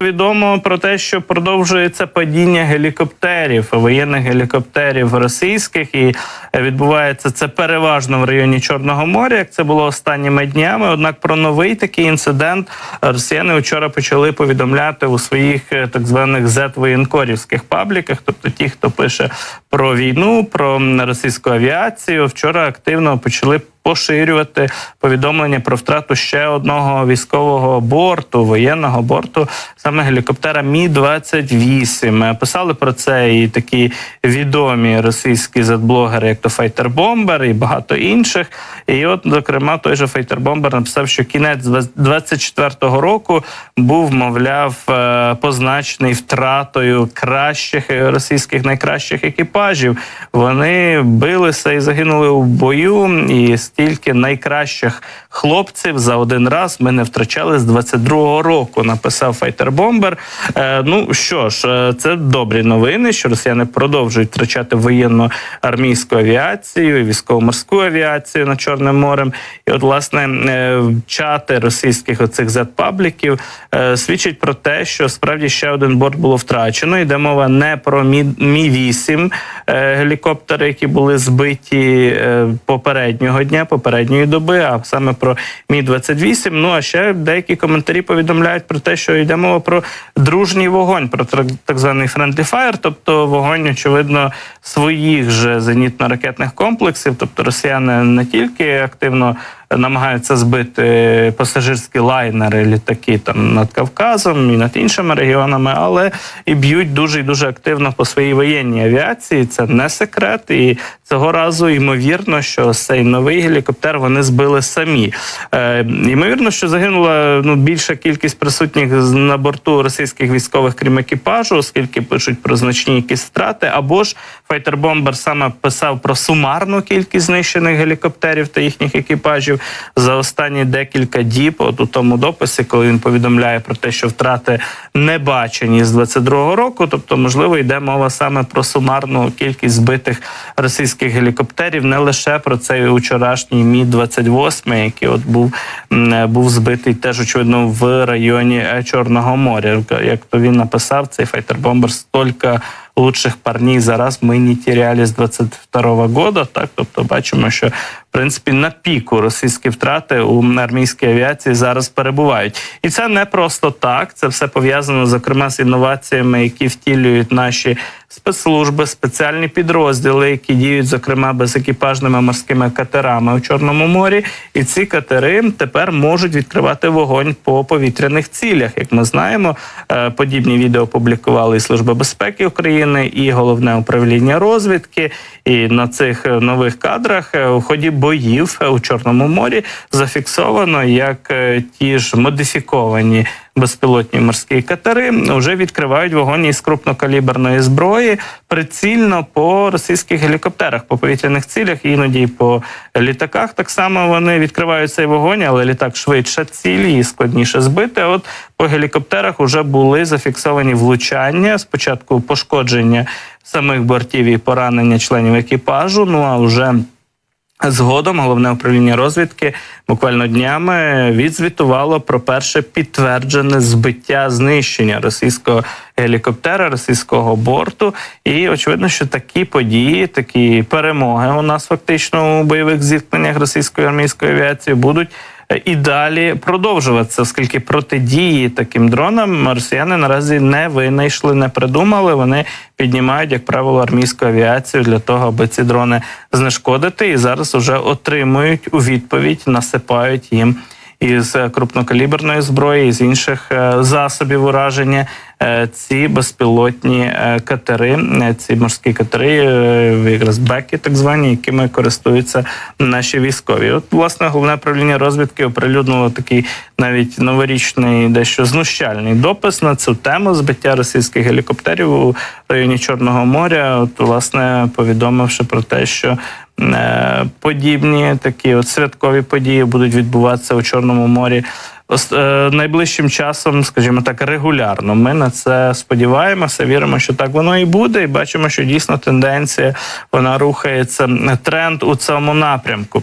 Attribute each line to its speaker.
Speaker 1: Відомо про те, що продовжується падіння гелікоптерів, воєнних гелікоптерів російських, і відбувається це переважно в районі Чорного моря, як це було останніми днями. Однак про новий такий інцидент росіяни вчора почали повідомляти у своїх е, так званих зет-воєнкорівських пабліках, тобто ті, хто пише про війну, про російську авіацію, вчора активно почали поширювати повідомлення про втрату ще одного військового борту, воєнного борту, саме гелікоптера Мі 28 Писали про це і такі відомі російські зетблогери, як то Файтер Бомбер і багато інших. І от, зокрема, той же Файтер Бомбер написав, що кінець 24-го року був, мовляв, е, позначений втратою кращих е, російських найкращих екіпажів. Вони билися і загинули у бою. І стільки найкращих хлопців за один раз ми не втрачали з 22-го року. Написав Файтер Бомбер. Е, ну що ж, е, це добрі новини, що росіяни продовжують втрачати воєнну армійську авіацію, військово-морську авіацію над Чорним морем. І от власне е, чати російських оцих зет-пабліків е, свідчать про те, що справді ще один борт було втрачено. Йде мова не про мі, мі 8 е, гелікоптери, які були збиті е, попереднього дня, попередньої доби, а саме про мі 28 Ну а ще деякі коментарі повідомляють про те, що йде мова про дружній вогонь, про так званий friendly fire, тобто вогонь, очевидно, своїх же зенітно-ракетних комплексів. Тобто росіяни не тільки активно намагаються збити пасажирські лайнери, літаки там над Кавказом і над іншими регіонами, але і б'ють дуже і дуже активно по своїй воєнній авіації. Це не секрет, і цього разу ймовірно, що цей новий гелікоптер вони збили самі. Е, ймовірно, що загинула ну більша кількість присутніх на борту російських військових, крім екіпажу, оскільки пишуть про значні якісь втрати. Або ж Файтер Бомбер саме писав про сумарну кількість знищених гелікоптерів та їхніх екіпажів за останні декілька діб. От у тому дописі, коли він повідомляє про те, що втрати не бачені з 22-го року. Тобто, можливо, йде мова саме про сумарну кількість збитих російських гелікоптерів, не лише про цей учорашній мі 28 який от був, був збитий теж очевидно в районі е, Чорного моря. Як то він написав, цей файтер-бомбер стільки лучших парней зараз ми не теряли з 22 года. Так, тобто бачимо, що в принципі на піку російські втрати у армійській авіації зараз перебувають, і це не просто так. Це все пов'язано зокрема з інноваціями, які втілюють наші спецслужби, спеціальні підрозділи, які діють зокрема безекіпажними морськими катерами у Чорному морі. І ці катери тепер можуть відкривати вогонь по повітряних цілях. Як ми знаємо, е, подібні відео публікували і Служба безпеки України, і головне управління розвідки. І на цих е, нових кадрах е, у ході боїв у Чорному морі зафіксовано, як ті ж модифіковані безпілотні морські катери вже відкривають вогонь із крупнокаліберної зброї прицільно по російських гелікоптерах, по повітряних цілях, іноді по літаках. Так само вони відкривають цей вогонь, але літак швидше цілі і складніше збити. От по гелікоптерах вже були зафіксовані влучання. Спочатку пошкодження самих бортів і поранення членів екіпажу. Ну а вже Згодом головне управління розвідки буквально днями відзвітувало про перше підтверджене збиття знищення російського гелікоптера, російського борту. І очевидно, що такі події, такі перемоги у нас фактично у бойових зіткненнях російської армійської авіації будуть. І далі продовжуватися, оскільки протидії таким дронам росіяни наразі не винайшли, не придумали. Вони піднімають, як правило, армійську авіацію для того, аби ці дрони знешкодити, і зараз вже отримують у відповідь, насипають їм із е, крупнокаліберної зброї, із інших е, засобів ураження е, ці безпілотні катери, ці морські катери, якраз беки, так звані, якими користуються наші військові. От власне головне управління розвідки оприлюднило такий навіть новорічний, дещо знущальний допис на цю тему збиття російських гелікоптерів у районі Чорного моря. От власне повідомивши про те, що подібні такі от святкові події будуть відбуватися у Чорному морі. е, Найближчим часом, скажімо так, регулярно. Ми на це сподіваємося, віримо, що так воно і буде, і бачимо, що дійсно тенденція вона рухається тренд у цьому напрямку.